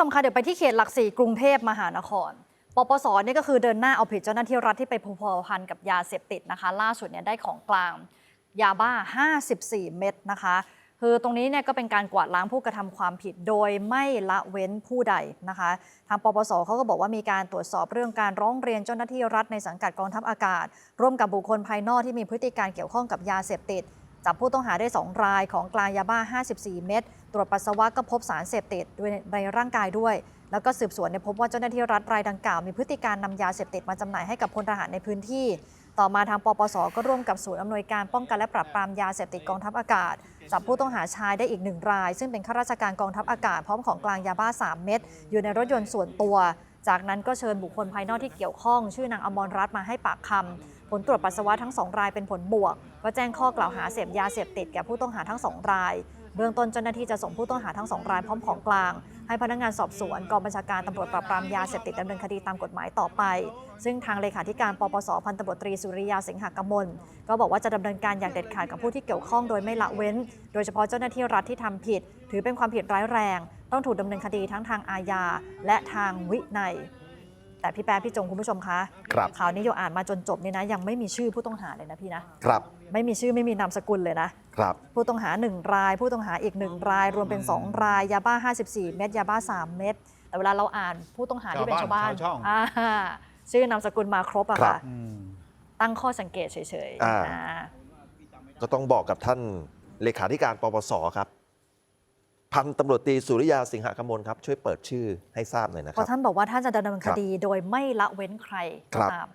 ชมคะเดี๋ยวไปที่เขตหลักสี่กรุงเทพมหานคร ปปสนี่ก็คือเดินหน้าเอาผิดเจ้าหน้าที่รัฐที่ไปพัวพันกับยาเสพติดนะคะ ล่าสุดเนี่ยได้ของกลางยาบ้า 54 เม็ดนะคะ คือตรงนี้เนี่ยก็เป็นการกวาดล้างผู้กระทำความผิดโดยไม่ละเว้นผู้ใดนะคะ ทางปปสเขาก็บอกว่ามีการตรวจสอบเรื่องการร้องเรียนเจ้าหน้าที่รัฐในสังกัดกองทัพอากาศ ร่วมกับบุคคลภายนอกที่มีพฤติการเกี่ยวข้องกับยาเสพติด จับผู้ต้องหาได้ 2 รายของกลางยาบ้า 54 เม็ด ตรวจปัสสาวะก็พบสารเสพติดด้วยในร่างกายด้วย แล้วก็สืบสวนเนี่ยพบว่าเจ้าหน้าที่รัฐรายดังกล่าว มีพฤติการนำยาเสพติดมาจำหน่ายให้กับพลทหารในพื้นที่ ต่อมาทางปปส ก็ร่วมกับศูนย์อำนวยการป้องกันและปราบปรามยาเสพติดกองทัพอากาศ จับผู้ต้องหาชายได้อีกหนึ่งราย ซึ่งเป็นข้าราชการกองทัพอากาศพร้อมของกลางยาบ้า 3 เม็ดอยู่ในรถยนต์ส่วนตัว จากนั้นก็เชิญบุคคลภายนอกที่เกี่ยวข้อง ชื่อนางอมรรัตน์มาให้ปากคำผลตรวจปัสสาวะทั้งสองรายเป็นผลบวก ก็แจ้งข้อกล่าวหาเสพยาเสพติดแก่ผู้ต้องหาทั้งสองราย บื้องต้นเจ้าหน้าที่จะส่งผู้ต้องหาทั้งสองรายพร้อมของกลาง ให้พนักงานสอบสวนกองบัญชาการตำรวจปราบปรามยาเสพติดดำเนินคดีตามกฎหมายต่อไป ซึ่งทางเลขาธิการปปสพันตำรวจตรีสุริยาสิงหกมลก็บอกว่าจะดำเนินการอย่างเด็ดขาดกับผู้ที่เกี่ยวข้องโดยไม่ละเว้น โดยเฉพาะเจ้าหน้าที่รัฐที่ทำผิด ถือเป็นความผิดร้ายแรง ต้องถูกดำเนินคดีทั้งทางอาญาและทางวินัย แต่พี่แป๊ะพี่จงคุณผู้ชมคะครับ ข่าวนี้โยอ่านมาจนจบนี่นะ ยังไม่มีชื่อผู้ต้องหาเลยนะพี่นะครับ ไม่มีชื่อไม่มีนามสกุลเลยนะ ครับ ผู้ต้องหา 1 ราย ผู้ต้องหาอีก 1 ราย รวมเป็น 2 ราย ยาบ้า 54 เม็ดยาบ้า 3 เม็ดแต่เวลาเราอ่านผู้ต้องหาที่เป็นชาวบ้านชาวช่อง อ่าชื่อนามสกุลมาครบอะครัค่ะบอืม ตั้งข้อสังเกตเฉยอ่า อ่า ก็ต้องบอกกับท่านเลขาธิการปปสครับ พันตำรวจตรีสุริยาสิงหกมลครับช่วยเปิดชื่อให้ทราบหน่อยนะเพครับ ราะท่านบอกว่าท่านจะดำเนินคครับดีโดยไม่ละเว้นใครก็ครับ ตาม